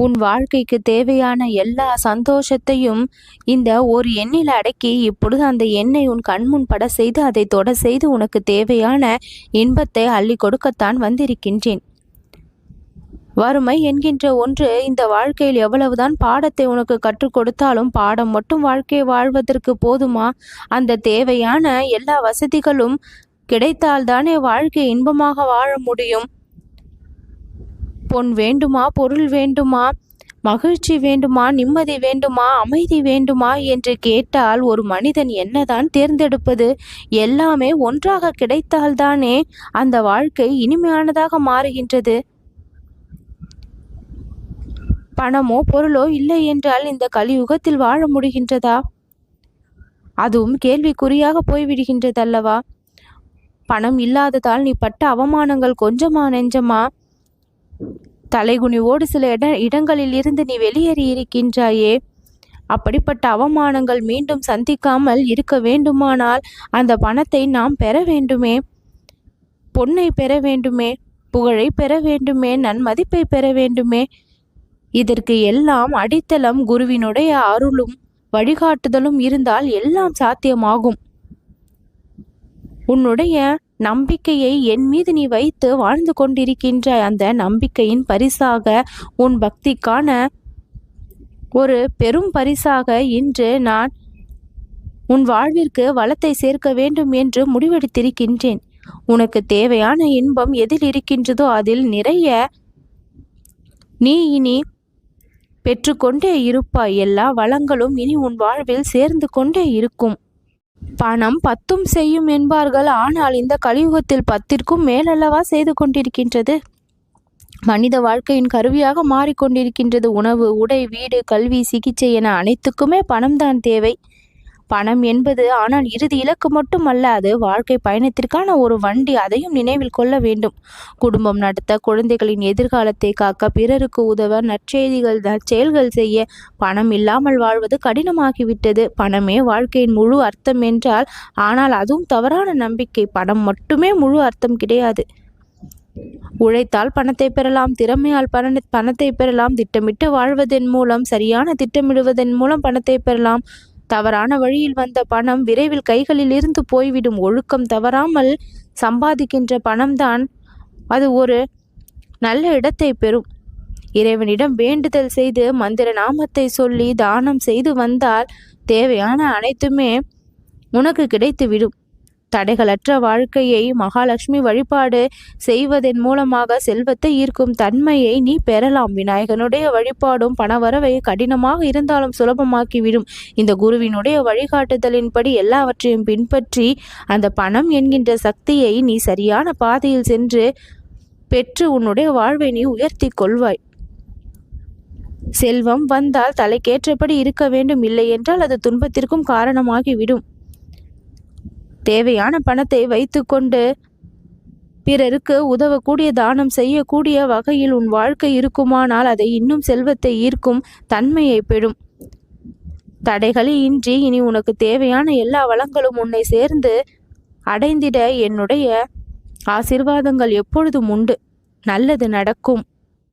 உன் வாழ்க்கைக்கு தேவையான எல்லா சந்தோஷத்தையும் இந்த ஒரு எண்ணில் அடக்கி இப்பொழுது அந்த எண்ணை உன் கண்முன் பட செய்து அதை தொட செய்து உனக்கு தேவையான இன்பத்தை அள்ளி கொடுக்கத்தான் வந்திருக்கின்றேன். வறுமை என்கின்ற ஒன்று இந்த வாழ்க்கையில் எவ்வளவுதான் பாடத்தை உனக்கு கற்றுக் கொடுத்தாலும் பாடம் மட்டும் வாழ்க்கையை வாழ்வதற்கு போதுமா? அந்த தேவையான எல்லா வசதிகளும் கிடைத்தால்தானே வாழ்க்கை இன்பமாக வாழ முடியும். பொன் வேண்டுமா பொருள் வேண்டுமா மகிழ்ச்சி வேண்டுமா நிம்மதி வேண்டுமா அமைதி வேண்டுமா என்று கேட்டால் ஒரு மனிதன் என்னதான் தேர்ந்தெடுப்பது? எல்லாமே ஒன்றாக கிடைத்தால்தானே அந்த வாழ்க்கை இனிமையானதாக மாறுகின்றது. பணமோ பொருளோ இல்லை என்றால் இந்த கலியுகத்தில் வாழ முடிகின்றதா? அதுவும் கேள்விக்குறியாக போய்விடுகின்றதல்லவா? பணம் இல்லாததால் நீ பட்ட அவமானங்கள் கொஞ்சமா நெஞ்சமா? தலைகுனிவோடு சில இட இடங்களில் இருந்து நீ வெளியேறி இருக்கின்றாயே அப்படிப்பட்ட அவமானங்கள் மீண்டும் சந்திக்காமல் இருக்க வேண்டுமானால் அந்த பணத்தை நாம் பெற வேண்டுமே. பொன்னை பெற வேண்டுமே புகழை பெற வேண்டுமே நன்மதிப்பை பெற வேண்டுமே. இதற்கு எல்லாம் அடித்தளம் குருவினுடைய அருளும் வழிகாட்டுதலும் இருந்தால் எல்லாம் சாத்தியமாகும். உன்னுடைய நம்பிக்கையை என் மீது நீ வைத்து வாழ்ந்து கொண்டிருக்கின்ற அந்த நம்பிக்கையின் பரிசாக உன் பக்திக்கான ஒரு பெரும் பரிசாக இன்று நான் உன் வாழ்விற்கு வளத்தை சேர்க்க வேண்டும் என்று முடிவெடுத்திருக்கின்றேன். உனக்கு தேவையான இன்பம் எதில் இருக்கின்றதோ அதில் நிறைய நீ இனி பெற்றுக்கொண்டே இருப்பாய். எல்லா வளங்களும் இனி உன் வாழ்வில் சேர்ந்து கொண்டே இருக்கும். பணம் பத்தும் செய்யும் என்பார்கள். ஆனால் இந்த கலியுகத்தில் பத்திற்கும் மேலல்லவா செய்து கொண்டிருக்கின்றது? மனித வாழ்க்கையின் கருவியாக மாறிக்கொண்டிருக்கின்றது. உணவு உடை வீடு கல்வி சிகிச்சை என அனைத்துக்குமே பணம்தான் தேவை. பணம் என்பது ஆனால் இறுதி இலக்கு மட்டும் அல்ல அது வாழ்க்கை பயணத்திற்கான ஒரு வண்டி. அதையும் நினைவில் கொள்ள வேண்டும். குடும்பம் நடத்த குழந்தைகளின் எதிர்காலத்தை காக்க பிறருக்கு உதவ நற்செய்திகள் நற்செயல்கள் செய்ய பணம் இல்லாமல் வாழ்வது கடினமாகிவிட்டது. பணமே வாழ்க்கையின் முழு அர்த்தம் என்றால் ஆனால் அதுவும் தவறான நம்பிக்கை. பணம் மட்டுமே முழு அர்த்தம் கிடையாது. உழைத்தால் பணத்தை பெறலாம் திறமையால் பண பணத்தை பெறலாம் திட்டமிட்டு வாழ்வதன் மூலம் சரியான திட்டமிடுவதன் மூலம் பணத்தை பெறலாம். தவறான வழியில் வந்த பணம் விரைவில் கைகளில் இருந்து போய்விடும். ஒழுக்கம் தவறாமல் சம்பாதிக்கின்ற பணம்தான் அது ஒரு நல்ல இடத்தை பெறும். இறைவனிடம் வேண்டுதல் செய்து மந்திர நாமத்தை சொல்லி தானம் செய்து வந்தால் தேவையான அனைத்துமே உனக்கு கிடைத்துவிடும். தடைகளற்ற வாழ்க்கையை மகாலட்சுமி வழிபாடு செய்வதன் மூலமாக செல்வத்தை ஈர்க்கும் தன்மையை நீ பெறலாம். விநாயகனுடைய வழிபாடும் பணவரவை கடினமாக இருந்தாலும் சுலபமாக்கிவிடும். இந்த குருவினுடைய வழிகாட்டுதலின்படி எல்லாவற்றையும் பின்பற்றி அந்த பணம் என்கின்ற சக்தியை நீ சரியான பாதையில் சென்று பெற்று உன்னுடைய வாழ்வை நீ உயர்த்தி கொள்வாய். செல்வம் வந்தால் தலைக்கேற்றபடி இருக்க வேண்டும். இல்லை என்றால் அது துன்பத்திற்கும் காரணமாகிவிடும். தேவையான பணத்தை வைத்துக்கொண்டு பிறருக்கு உதவக்கூடிய தானம் செய்யக்கூடிய வகையில் உன் வாழ்க்கை இருக்குமானால் அதை இன்னும் செல்வத்தை ஈர்க்கும் தன்மையை பெறும். தடைகளே இன்றி இனி உனக்கு தேவையான எல்லா வளங்களும் உன்னை சேர்ந்து அடைந்திட என்னுடைய ஆசிர்வாதங்கள் எப்பொழுதும் உண்டு. நல்லது நடக்கும்.